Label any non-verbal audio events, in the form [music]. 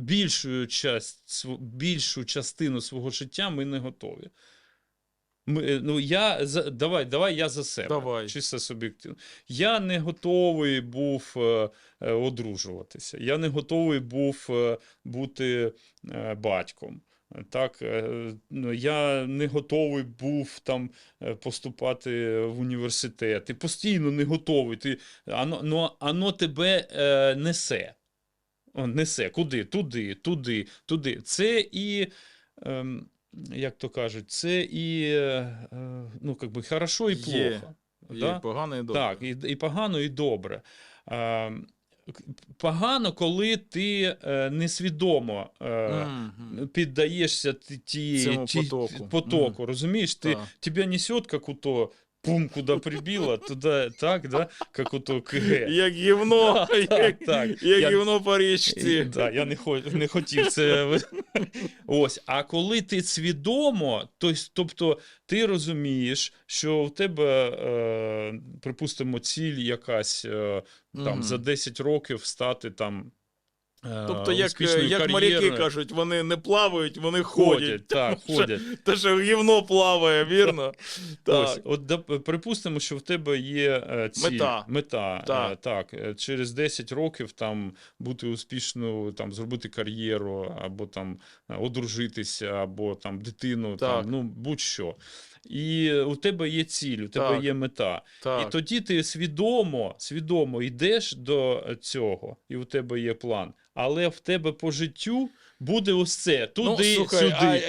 більшу, часть, більшу частину свого життя ми не готові. Ми, е, ну, я, за- давай, давай я за себе. Давай. Чисто суб'єктивно. Я не готовий був е, е, одружуватися. Я не готовий був е, бути е, батьком. Так, е, ну, я не готовий був там поступати в університет. Ти постійно не готовий. Ти, ано, ну, ано тебе е, несе. О, несе. Куди? Туди, туди, туди. Це і, ем, як то кажуть, це і е, е, ну, как би, хорошо і плохо. Є да? і погано, і добре. Так, і, і погано, і добре. К- погано, коли ти е, несвідомо е, Мгм. піддаєшся ті, ті, потоку. потоку розумієш? Ти. Тебя несет, как у то пум, куда прибило, туда, так, да, как у то КГ. Як гівно, [laughs] так, як, так. як Я- гівно по річці. Да, я не, хо, не хотів це. ви- [laughs] Ось. А коли ти свідомо, то, есть, тобто ти розумієш, що в тебе, е, припустимо, ціль якась е, там, Мгм. за 10 років стати там. Е, Тобто, як, успішною як моряки кажуть, вони не плавають, вони ходять. ходять, так, Тому що- ходять. Те, що гівно плаває, вірно? [laughs] Ось, от припустимо, що в тебе є е, ціль, Мета. мета Так. е, так, е, через 10 років там бути успішною, там зробити кар'єру, або там е, одружитися, або там дитину, Так. там, ну будь-що. І у тебе є ціль, у тебе Так. є мета. так. І тоді ти свідомо, свідомо йдеш до цього, і у тебе є план. Але в тебе по життю буде ось це. Ну,